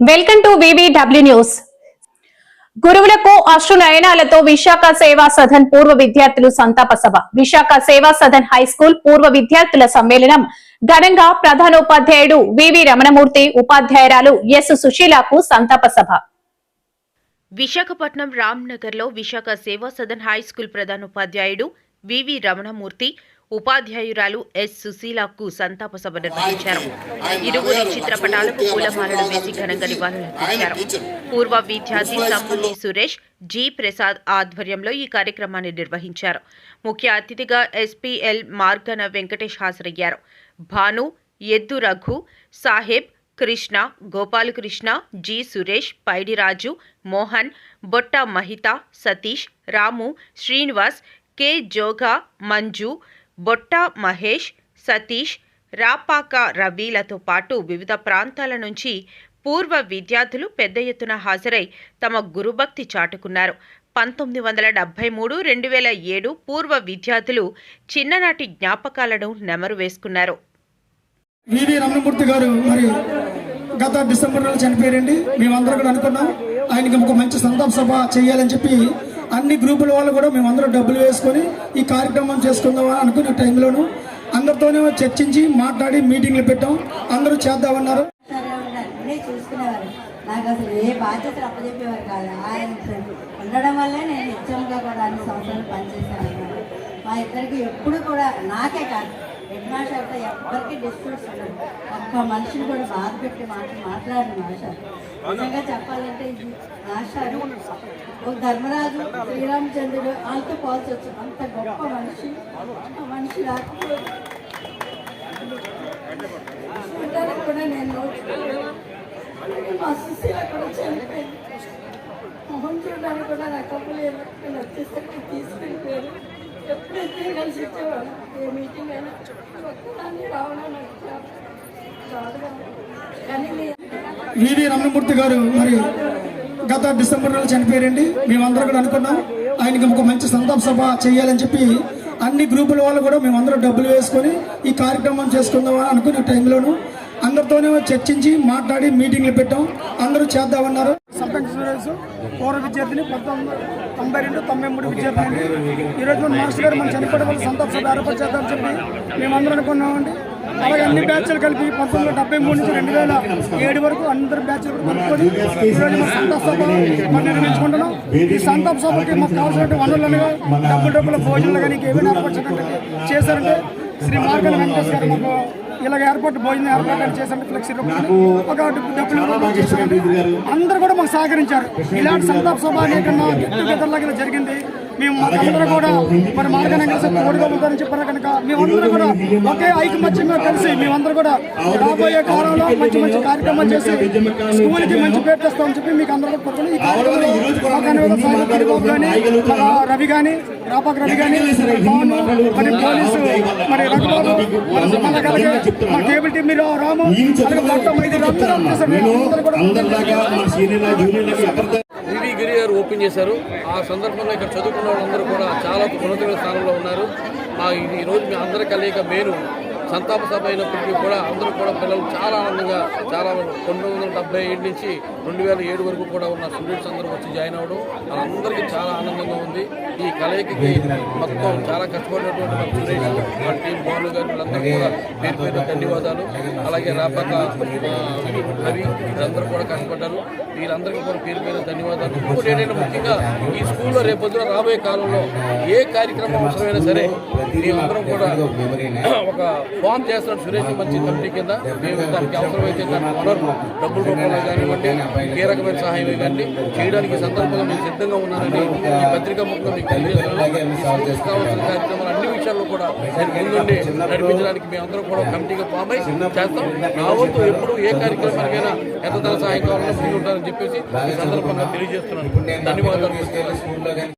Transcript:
Welcome to VVW news గురువులకు అశ్రునయనాలతో విశాఖ సేవా సదన్ పూర్వ విద్యార్థులు సంతాప సభ. విశాఖ సేవా సదన్ హై స్కూల్ పూర్వ విద్యార్థుల సమ్మేళనం. ఘనంగా ప్రధానోపాధ్యాయుడు వివి రమణమూర్తి ఉపాధ్యాయురాలు ఎస్ సుశీలకు సంతాప సభ. విశాఖపట్నం రామ్నగర్లో విశాఖ సేవా సదన్ హై స్కూల్ ప్రధానోపాధ్యాయుడు వివి రమణమూర్తి ఉపాధ్యాయురాలు ఎస్. సుశీలకు సంతాప సభ నిర్వహించారు. ఇరువురి చిత్రపటాలకు పూలమాలలు వేసి ఘనంగా నివాళులర్పించారు పూర్వ విద్యార్థి సమ్ముని సురేష్ జి. ప్రసాద్ ఆధ్వర్యంలో ఈ కార్యక్రమాన్ని నిర్వహించారు. ముఖ్య అతిథిగా ఎస్పీఎల్ మార్గన వెంకటేష్ హాజరయ్యారు. భాను ఎద్దు రఘు సాహెబ్ కృష్ణ గోపాలకృష్ణ జి. సురేష్ పైడిరాజు మోహన్ బొట్ట మహిత సతీష్ రాము శ్రీనివాస్ కె. జోగా మంజు బొట్ట మహేష్ సతీష్ రాపాక రవిలతో పాటు వివిధ ప్రాంతాల నుంచి పూర్వ విద్యార్థులు పెద్ద ఎత్తున హాజరై తమ గురుభక్తి చాటుకున్నారు. పంతొమ్మిది వందల డెబ్బై మూడు రెండు వేల ఏడు పూర్వ విద్యార్థులు చిన్ననాటి జ్ఞాపకాలను నెమరు వేసుకున్నారు. వివి రమణమూర్తి గారు మరి గత డిసెంబర్ నెల చనిపోయారండి. మేమందరం కూడా అనుకున్నాం ఆయనకి ఒక మంచి సంతాప సభ చేయాలని చెప్పి అన్ని గ్రూపుల వాళ్ళు కూడా మేమందరం డబ్బులు వేసుకొని ఈ కార్యక్రమం చేసుకుందామా అనుకున్న టైంలోను అందరితోనే చర్చించి మాట్లాడి మీటింగ్లు పెట్టాం. అందరూ చేద్దామన్నారు. చూసుకునేవారు నాకు అసలు ఏ బాధ్యతలు అప్పచెప్పేవారు కాదు. ఆయన ఉండడం వల్లే నేను నిత్యంగా కూడా అన్ని సంవత్సరాలు పనిచేశాను. మా ఇద్దరికి ఎప్పుడు కూడా నాకే కాదు. హెడ్ మాస్టర్తో ఎవ్వరికి డిస్ప్యూట్స్ ఒక్క మనిషిని కూడా బాధ పెట్టి మాట మాట్లాడిన మాస్టర్. నిజంగా చెప్పాలంటే ఇది మాస్టర్ ఒక ధర్మరాజు శ్రీరామచంద్రుడు వాళ్ళతో పోల్చొచ్చు అంత గొప్ప మనిషి. మనిషి రాకపోతే కూడా నేను నోచుకోలేదు. మా సుశీల కూడా చనిపోయింది. మొహం చూడడానికి కూడా నాకు అవ్వలేదు. నేను వచ్చేస్తే తీసుకెళ్ళిపోయారు ఎప్పుడైతే కలిసి వచ్చేవాడు ఏ మీటింగ్ అయినా ఒక్కదాన్ని వివి రమణమూర్తి గారు మరి గత డిసెంబర్ నెల చనిపోయారండి. మేమందరం కూడా అనుకున్నాం. ఆయనకి ఒక మంచి సంతాప సభ చేయాలని చెప్పి అన్ని గ్రూపుల వాళ్ళు కూడా మేమందరం డబ్బులు వేసుకొని ఈ కార్యక్రమం చేసుకుందాం అనుకున్న టైంలోనూ అందరితోనే చర్చించి మాట్లాడి మీటింగ్లు పెట్టాం. అందరూ చేద్దామన్నారు. పూర్వ విద్యార్థిని పంతొమ్మిది తొంభై రెండు తొంభై మూడు విద్యార్థి ఈరోజు మాస్టర్ గారు మన చనిపోవడం వల్ల సంతాప సభ ఏర్పాటు చేద్దామని చెప్పి మేమందరం అనుకున్నామండి. అలాగే అన్ని బ్యాచ్లు కలిపి పంతొమ్మిది వందల డెబ్బై మూడు నుంచి రెండు వేల ఏడు వరకు అందరు బ్యాచ్లు కలుపుకొని ఈరోజు మా సంతాప సభ మనం నిర్వహించుకుంటున్నాం. ఈ సంతాప సభకి మాకు కావాల్సిన వనరులను డబ్బులు డబ్బుల భోజనాలు కానీ ఏమైనా ఏర్పాటు చేశారంటే శ్రీ మార్గల వెంకటేశ్వర గారు మాకు ఇలాగ ఏర్పాటు భోజనం ఏర్పాటు చేశారంటే ఫ్లెక్సీ రూపంలో ఒక డబ్బులు అందరూ కూడా మాకు సహకరించారు. ఇలాంటి సంతాప సభ అనేకన్నా గెట్టుగెదర్లాగా జరిగింది మేము అందరూ కూడా మరి కలిసి తోడుగలుగుతారని చెప్పారు కనుక మేమందరం కూడా ఒకే ఐకమత్యంగా కలిసి మేమందరూ కూడా రాబోయే కాలంలో మంచి మంచి కార్యక్రమాలు చేసి స్కూల్కి మంచి పేరు తెస్తామని చెప్పి మీకు అందరూ కూడా కోరుకుని ఈ కార్యక్రమంలో రవి కానీ రాపాక రవి కానీ పవన్ మరి పోలీసు మరి రఘుబాబు మన మన కలిగే మన కేబుల్ టీం మీరు రాము అలాగే మొత్తం ఐదు అందరూ వివి గిరి గారు ఓపెన్ చేశారు. ఆ సందర్భంలో ఇక్కడ చదువుకున్న వాళ్ళందరూ కూడా చాలా ఉన్నతమైన స్థానంలో ఉన్నారు. ఆ ఇది ఈ రోజు మీ అందరి కలయిక మేలు. సంతాప సభ అయినప్పటికీ కూడా అందరూ కూడా పిల్లలు చాలా ఆనందంగా చాలా పంతొమ్మిది వందల డెబ్బై ఏడు నుంచి రెండు వేల ఏడు వరకు కూడా ఉన్న స్టూడెంట్స్ అందరూ వచ్చి జాయిన్ అవ్వడం వాళ్ళందరికీ చాలా ఆనందంగా ఉంది. ఈ కలయికకి మొత్తం చాలా కష్టపడినటువంటి టీం బాలు గారు వీళ్ళందరూ కూడా పేరు పేరు ధన్యవాదాలు. అలాగే రాపక రవి వీళ్ళందరూ కూడా కష్టపడ్డారు. వీళ్ళందరికీ కూడా పేరు పేరు ధన్యవాదాలు. ఇంకోటి ఏంటంటే ముఖ్యంగా ఈ స్కూల్లో రేపొద్దున రాబోయే కాలంలో ఏ కార్యక్రమం అవసరమైనా సరే మేమందరం కూడా ఒక ఫామ్ చేస్తున్నాడు సురేష్ మంచి కమిటీ కింద. మేము దానికి అవసరమైతే దాని వనరు డబ్బుల రూపంలో కానివ్వండి ఏ రకమైన సహాయం కానీ చేయడానికి సందర్భంగా మేము సిద్ధంగా ఉన్నానని ఈ పత్రికా ముఖ్యంగా మీకు తెలియజేస్తున్నాను. కావాల్సిన కార్యక్రమాలు అన్ని విషయాల్లో కూడా నేను ముందుండి నడిపించడానికి మేమందరం కూడా కమిటీగా ఫామ్ అయి చేస్తాం. నా వంతు ఎప్పుడు ఏ కార్యక్రమానికైనా ఎంత ధర సహాయం కావాలన్నా ముందు ఉంటారని చెప్పేసి ఈ సందర్భంగా తెలియజేస్తున్నాను. ధన్యవాదాలు.